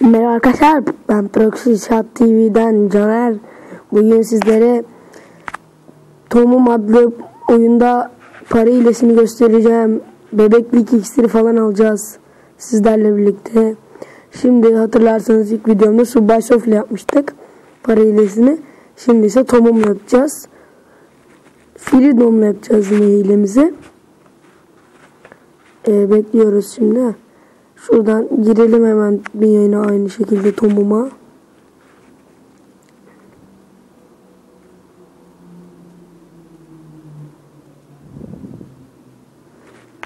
Merhaba arkadaşlar ben Proxy Chat TV'den Caner. Bugün sizlere Tom'um adlı oyunda para hilesini göstereceğim. Bebeklik iksiri falan alacağız sizlerle birlikte. Şimdi hatırlarsanız ilk videomda Subway Surf ile yapmıştık para hilesini Şimdi ise Tom'umla yapacağız. Freedom'la yapacağız yine hilemizi. Ee, Bekliyoruz şimdi Şuradan girelim hemen bir yayına aynı şekilde Tom'uma.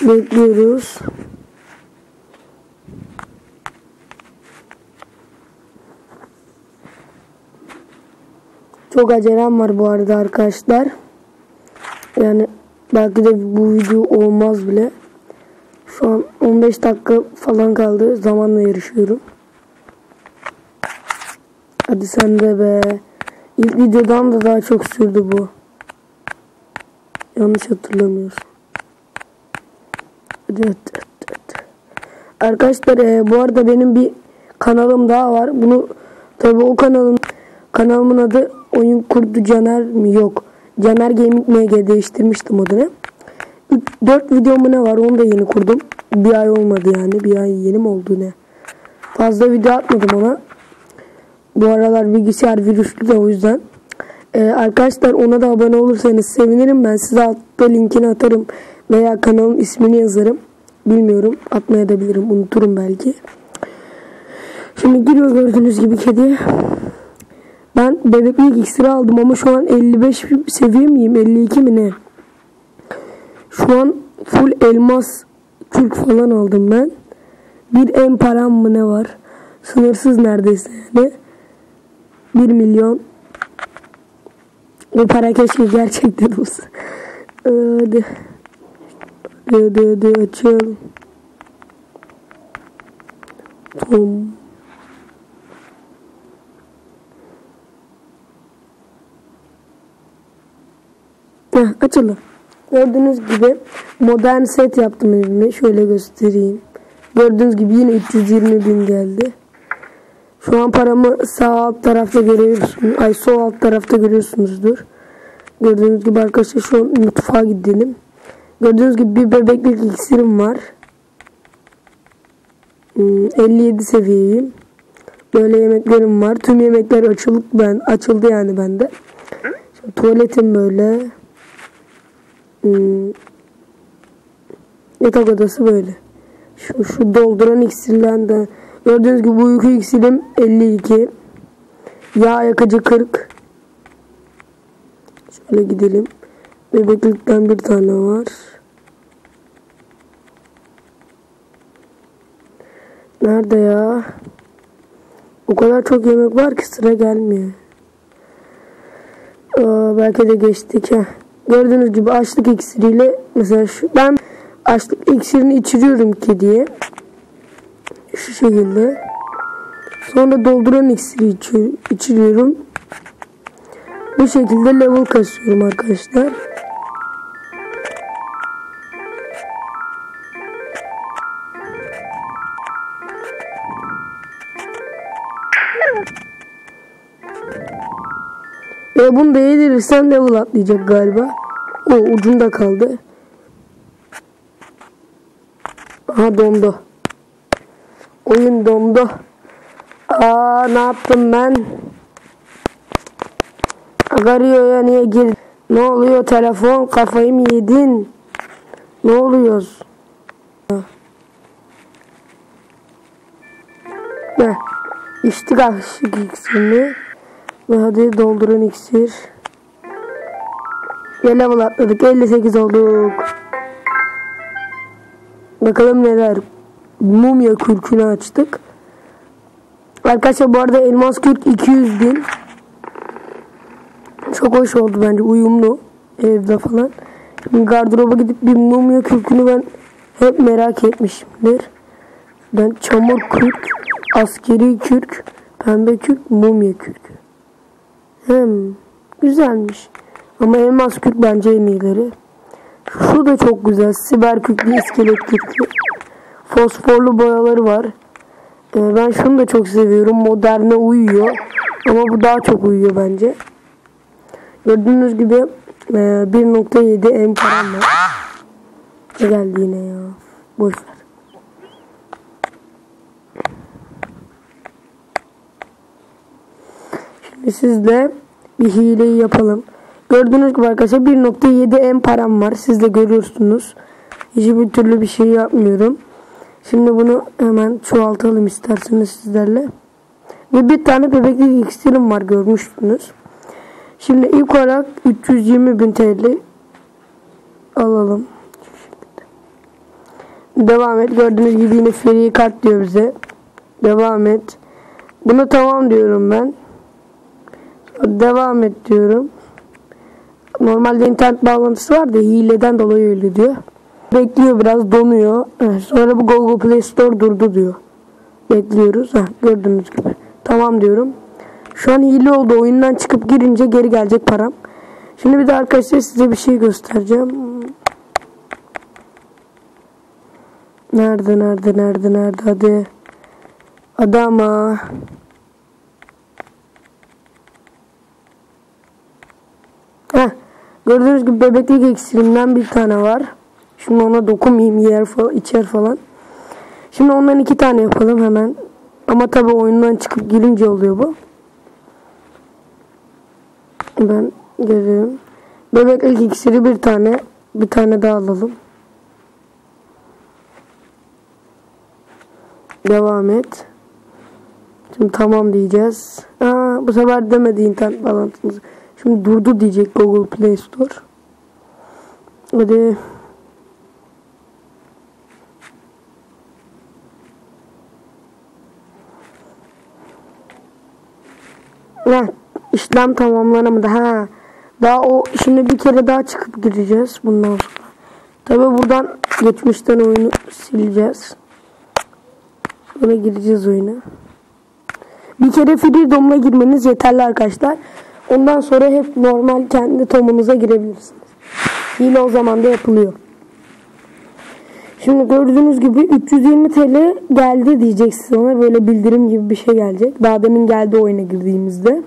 Bekliyoruz. Çok acelem var bu arada arkadaşlar. Yani belki de bu video olmaz bile. Şu an 15 dakika falan kaldı. Zamanla yarışıyorum. Hadi sen de be. İlk videodan da daha çok sürdü bu. Yanlış hatırlamıyorsun. Hadi hadi hadi. hadi. Arkadaşlar e, bu arada benim bir kanalım daha var. Bunu tabi o kanalın kanalımın adı Oyun Kurdu Caner mi? Yok. Caner Gaming MG değiştirmiştim adını. 4 videomu ne var onu da yeni kurdum. Bir ay olmadı yani. Bir ay yeni mi oldu ne? Fazla video atmadım ona. Bu aralar bilgisayar virüslü de o yüzden. Ee, arkadaşlar ona da abone olursanız sevinirim. Ben size altta linkini atarım. Veya kanalın ismini yazarım. Bilmiyorum. Atmaya da bilirim. Unuturum belki. Şimdi giriyor gördüğünüz gibi kedi. Ben bebeklik iksiri aldım ama şu an 55 seviye miyim? 52 mi ne? Şu an full elmas kürk falan aldım ben. Bir en param mı ne var? Sınırsız neredeyse yani. 1 milyon. O para keşke gerçekten olsa. Hadi. Hadi hadi açalım. Tom. Heh, açıldı. Gördüğünüz gibi modern set yaptım evime. Şöyle göstereyim. Gördüğünüz gibi yine 320 bin geldi. Şu an paramı sağ alt tarafta görüyorsunuz. Ay sol alt tarafta görüyorsunuzdur. Gördüğünüz gibi arkadaşlar şu an mutfağa gidelim. Gördüğünüz gibi bir bebeklik iksirim var. 57 hmm, seviyeyim. Böyle yemeklerim var. Tüm yemekler açıldı ben açıldı yani bende. Şimdi tuvaletim böyle. Hmm. Yatak odası böyle. Şu, şu dolduran iksirden de gördüğünüz gibi bu uyku iksirim 52. Yağ yakıcı 40. Şöyle gidelim. Bebeklikten bir tane var. Nerede ya? O kadar çok yemek var ki sıra gelmiyor. Aa, belki de geçtik ha. Gördüğünüz gibi açlık iksiriyle mesela şu ben açlık iksirini içiriyorum kediye. Şu şekilde. Sonra dolduran iksiri içi, içiriyorum. Bu şekilde level kasıyorum arkadaşlar. Ve bunu da yedirirsen level atlayacak galiba. O ucunda kaldı. Aha dondu. Oyun dondu. Aa ne yaptım ben? Agario'ya niye gir? Ne oluyor telefon? Kafayı mı yedin? Ne oluyoruz? Ne? İçtik aşık iksirini. Ve hadi dolduran iksir. Ve level atladık. 58 olduk. Bakalım neler. Mumya kürkünü açtık. Arkadaşlar bu arada elmas kürk 200 bin. Çok hoş oldu bence. Uyumlu. Evde falan. Şimdi gardıroba gidip bir mumya kürkünü ben hep merak etmişimdir. Ben çamur kürk, askeri kürk, pembe kürk, mumya kürk. Hem güzelmiş. Ama elmas kürk bence en iyileri. Şu da çok güzel. Siber kürklü, iskelet kürklü. Fosforlu boyaları var. Ee, ben şunu da çok seviyorum. Moderne uyuyor. Ama bu daha çok uyuyor bence. Gördüğünüz gibi e, 1.7 M param var. Ne geldi yine ya. Boş Şimdi sizle bir hileyi yapalım. Gördüğünüz gibi arkadaşlar 1.7 M param var. Siz de görüyorsunuz. Hiçbir türlü bir şey yapmıyorum. Şimdi bunu hemen çoğaltalım isterseniz sizlerle. Ve bir tane bebeklik iksirim var görmüştünüz. Şimdi ilk olarak 320 bin TL alalım. Devam et. Gördüğünüz gibi yine free kart diyor bize. Devam et. Bunu tamam diyorum ben. Devam et diyorum. Normalde internet bağlantısı var da hileden dolayı öyle diyor. Bekliyor biraz donuyor. Sonra bu Google Play Store durdu diyor. Bekliyoruz. Heh, gördüğünüz gibi. Tamam diyorum. Şu an hile oldu. Oyundan çıkıp girince geri gelecek param. Şimdi bir de arkadaşlar size bir şey göstereceğim. Nerede nerede nerede nerede hadi. Adama. Heh. Gördüğünüz gibi bebeklik iksirimden bir tane var. Şimdi ona dokunmayayım yer falan, içer falan. Şimdi ondan iki tane yapalım hemen. Ama tabi oyundan çıkıp girince oluyor bu. Ben geliyorum. Bebeklik iksiri bir tane. Bir tane daha alalım. Devam et. Şimdi tamam diyeceğiz. Aa, bu sefer demedi internet bağlantımız. Şimdi durdu diyecek Google Play Store. Hadi. Heh, işlem tamamlanamadı. Ha. Daha o şimdi bir kere daha çıkıp gireceğiz bundan sonra. Tabi buradan geçmişten oyunu sileceğiz. Sonra gireceğiz oyuna. Bir kere free domla girmeniz yeterli arkadaşlar. Ondan sonra hep normal kendi tomunuza girebilirsiniz. Hile o zaman da yapılıyor. Şimdi gördüğünüz gibi 320 TL geldi diyeceksiniz ona böyle bildirim gibi bir şey gelecek. Daha demin geldi oyuna girdiğimizde.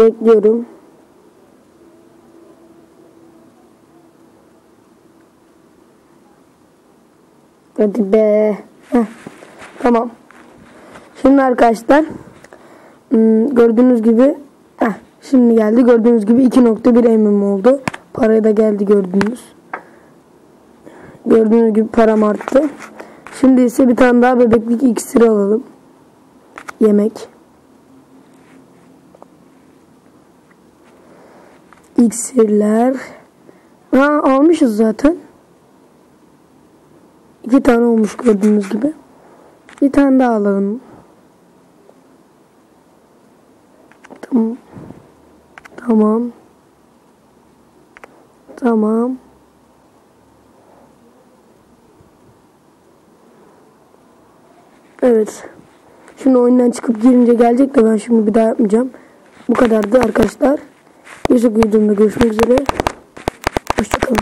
Bekliyorum. Hadi be. Heh. Tamam. Şimdi arkadaşlar hmm, gördüğünüz gibi heh, şimdi geldi. Gördüğünüz gibi 2.1 emim oldu. Parayı da geldi gördüğünüz. Gördüğünüz gibi param arttı. Şimdi ise bir tane daha bebeklik iksiri alalım. Yemek. İksirler. Ha almışız zaten. İki tane olmuş gördüğünüz gibi. Bir tane daha alalım. Tamam. Tamam. Tamam. Evet. Şimdi oyundan çıkıp girince gelecek de ben şimdi bir daha yapmayacağım. Bu kadardı arkadaşlar. Sonraki videomda görüşmek üzere. Hoşçakalın.